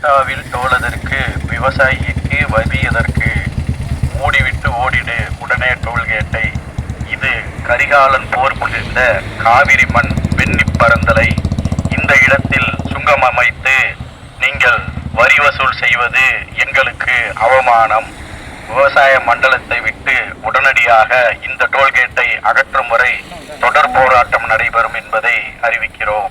டெல்டாவில் தோளதற்கு விவசாயிக்கு வரி எதற்கு மூடிவிட்டு ஓடிடு உடனே டோல்கேட்டை இது கரிகாலன் போர் புரிந்த காவிரி மண் வெண்ணி பரந்தலை. இந்த இடத்தில் சுங்கம் அமைத்து நீங்கள் வரி வசூல் செய்வது எங்களுக்கு அவமானம். விவசாய மண்டலத்தை விட்டு உடனடியாக இந்த டோல்கேட்டை அகற்றும் வரை தொடர் போராட்டம் நடைபெறும் என்பதை அறிவிக்கிறோம்.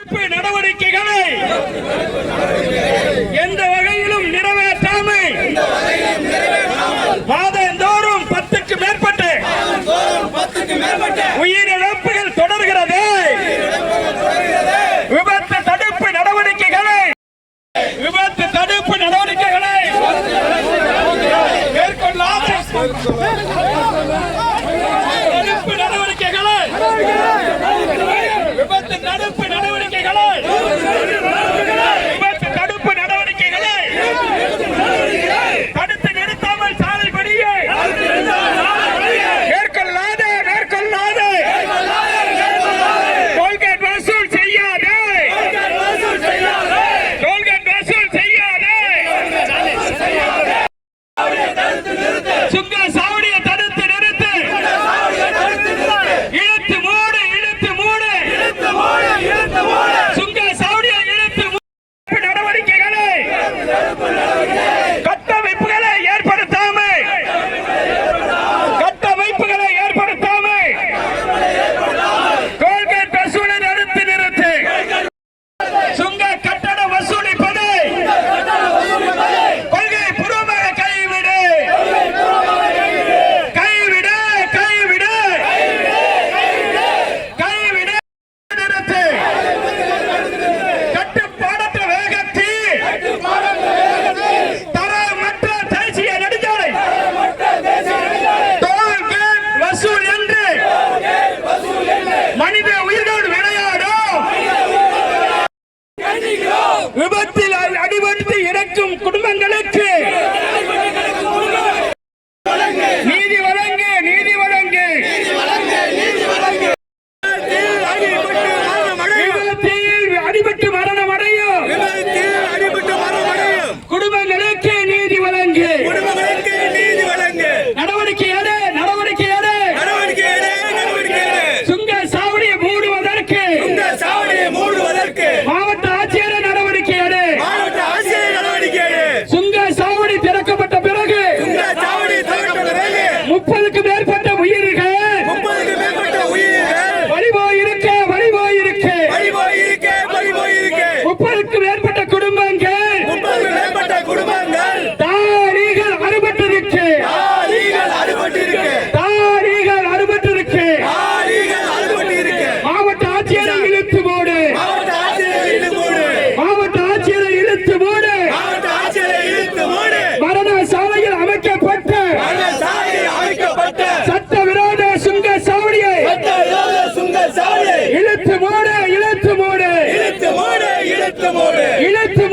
தடுப்பு நடவடிக்கைகளை எந்த வகையிலும் நிறைவேற்றாமை மாதந்தோறும் பத்துக்கு மேற்பட்ட உயிரிழப்புகள் தொடர்கிறது விபத்து தடுப்பு நடவடிக்கைகளை விபத்து தடுப்பு நடவடிக்கைகளை மேற்கொள்ளாத தடுப்பு இறக்கும் குடும்பங்களுக்கு மூடு இழுத்து மூடு. இழுத்து மூடு இழுத்து மூடு. இழுத்து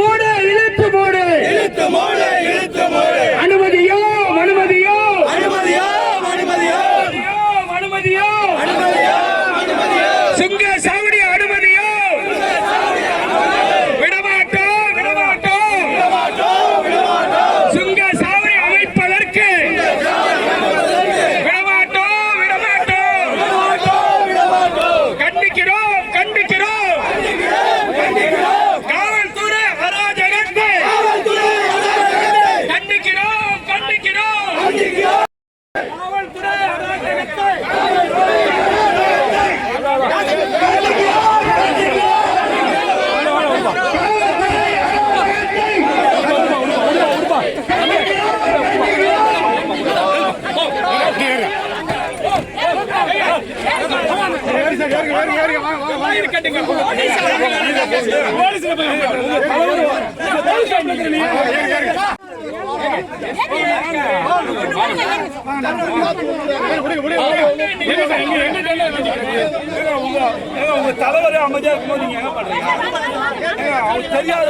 உங்க தலைவரே அமைதியா இருக்கும்போது நீங்க தெரியாத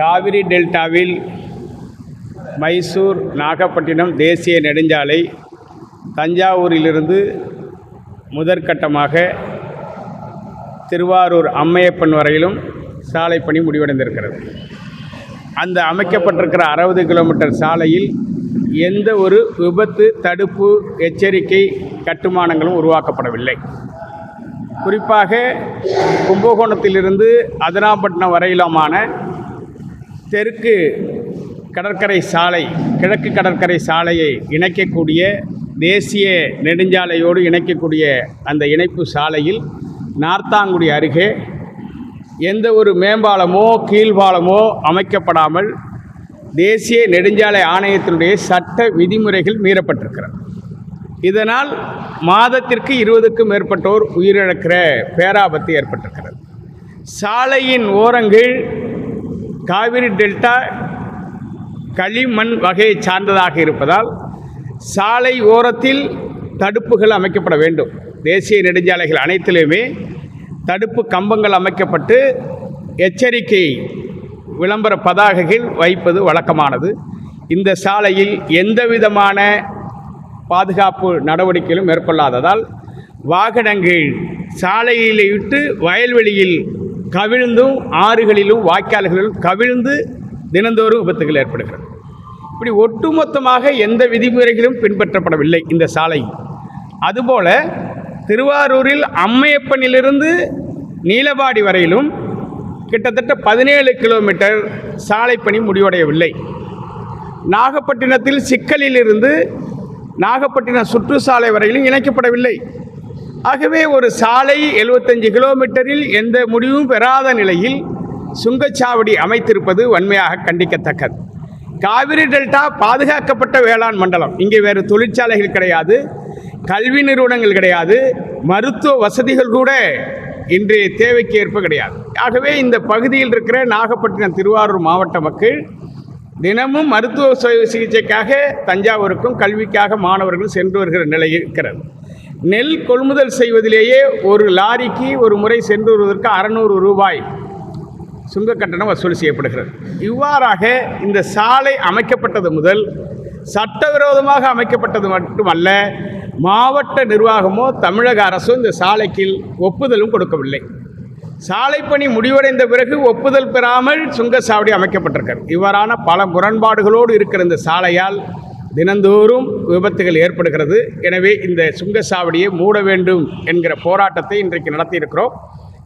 காவிரி டெல்டாவில் மைசூர் நாகப்பட்டினம் தேசிய நெடுஞ்சாலை தஞ்சாவூரிலிருந்து முதற்கட்டமாக திருவாரூர் அம்மையப்பன் வரையிலும் சாலை பணி முடிவடைந்திருக்கிறது. அந்த அமைக்கப்பட்டிருக்கிற அறுபது கிலோமீட்டர் சாலையில் எந்த ஒரு விபத்து தடுப்பு எச்சரிக்கை கட்டுமானங்களும் உருவாக்கப்படவில்லை. குறிப்பாக கும்பகோணத்திலிருந்து அதனாப்பட்டினம் வரையிலுமான தெற்கு கடற்கரை சாலை கிழக்கு கடற்கரை சாலையை இணைக்கக்கூடிய தேசிய நெடுஞ்சாலையோடு இணைக்கக்கூடிய அந்த இணைப்பு சாலையில் நார்த்தாங்குடி அருகே எந்த ஒரு மேம்பாலமோ கீழ்பாலமோ அமைக்கப்படாமல் தேசிய நெடுஞ்சாலை ஆணையத்தினுடைய சட்ட விதிமுறைகள் மீறப்பட்டிருக்கிறது. இதனால் மாதத்திற்கு இருபதுக்கும் மேற்பட்டோர் உயிரிழக்கிற பேராபத்து ஏற்பட்டிருக்கிறது. சாலையின் ஓரங்கள் காவிரி டெல்டா களிமண் வகையை சார்ந்ததாக இருப்பதால் சாலை ஓரத்தில் தடுப்புகள் அமைக்கப்பட வேண்டும். தேசிய நெடுஞ்சாலைகள் அனைத்திலுமே தடுப்பு கம்பங்கள் அமைக்கப்பட்டு எச்சரிக்கை விளம்பர பதாகைகள் வைப்பது வழக்கமானது. இந்த சாலையில் எந்த விதமான பாதுகாப்பு நடவடிக்கைகளும் மேற்கொள்ளாததால் வாகனங்கள் சாலையில் விட்டு வயல்வெளியில் கவிழ்ந்தும் ஆறுகளிலும் வாய்க்கால்களிலும் கவிழ்ந்து தினந்தோறும் விபத்துகள் ஏற்படுகிறது. இப்படி ஒட்டுமொத்தமாக எந்த விதிமுறைகளும் பின்பற்றப்படவில்லை இந்த சாலை. அதுபோல திருவாரூரில் அம்மையப்பனிலிருந்து நீலபாடி வரையிலும் கிட்டத்தட்ட பதினேழு கிலோமீட்டர் சாலை பணி முடிவடையவில்லை. நாகப்பட்டினத்தில் சிக்கலிலிருந்து நாகப்பட்டினம் சுற்றுச்சாலை வரையிலும் இணைக்கப்படவில்லை. ஆகவே ஒரு சாலை 75 கிலோமீட்டரில் எந்த முடிவும் பெறாத நிலையில் சுங்கச்சாவடி அமைத்திருப்பது வன்மையாக கண்டிக்கத்தக்கது. காவிரி டெல்டா பாதுகாக்கப்பட்ட வேளாண் மண்டலம். இங்கே வேறு தொழிற்சாலைகள் கிடையாது கல்வி நிறுவனங்கள் கிடையாது மருத்துவ வசதிகள் கூட இன்றைய தேவைக்கு ஏற்ப கிடையாது. ஆகவே இந்த பகுதியில் இருக்கிற நாகப்பட்டினம் திருவாரூர் மாவட்ட மக்கள் தினமும் மருத்துவ சிகிச்சைக்காக தஞ்சாவூருக்கும் கல்விக்காக மாணவர்கள் சென்று வருகிற நிலை இருக்கிறது. நெல் கொள்முதல் செய்வதிலேயே ஒரு லாரிக்கு ஒரு முறை சென்று வருவதற்கு அறநூறு ரூபாய் சுங்க கட்டணம் வசூல் செய்யப்படுகிறது. இவ்வாறாக இந்த சாலை அமைக்கப்பட்டது முதல் சட்டவிரோதமாக அமைக்கப்பட்டது மட்டுமல்ல மாவட்ட நிர்வாகமோ தமிழக அரசோ இந்த சாலைக்கு ஒப்புதலும் கொடுக்கவில்லை. சாலைப்பணி முடிவடைந்த பிறகு ஒப்புதல் பெறாமல் சுங்கச்சாவடி அமைக்கப்பட்டிருக்கிறது. இவ்வாறான பல முரண்பாடுகளோடு இருக்கிற இந்த சாலையால் தினந்தோறும் விபத்துகள் ஏற்படுகிறது. எனவே இந்த சுங்கச்சாவடியை மூட வேண்டும் என்கிற போராட்டத்தை இன்றைக்கு நடத்தியிருக்கிறோம்.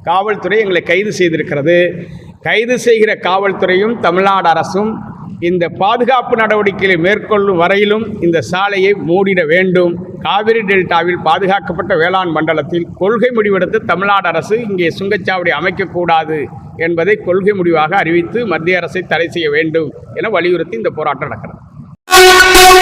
காவல்துறை எங்களை கைது செய்திருக்கிறது. கைது செய்கிற காவல்துறையும் தமிழ்நாடு அரசும் இந்த பாதுகாப்பு நடவடிக்கைகளை மேற்கொள்ளும் வரையிலும் இந்த சாலையை மூடிட வேண்டும். காவிரி டெல்டாவில் பாதுகாக்கப்பட்ட வேளாண் மண்டலத்தில் கொள்கை முடிவெடுத்து தமிழ்நாடு அரசு இங்கே சுங்கச்சாவடி அமைக்கக்கூடாது என்பதை கொள்கை முடிவாக அறிவித்து மத்திய அரசை தடை செய்ய வேண்டும் என வலியுறுத்தி இந்த போராட்டம் நடக்கிறது.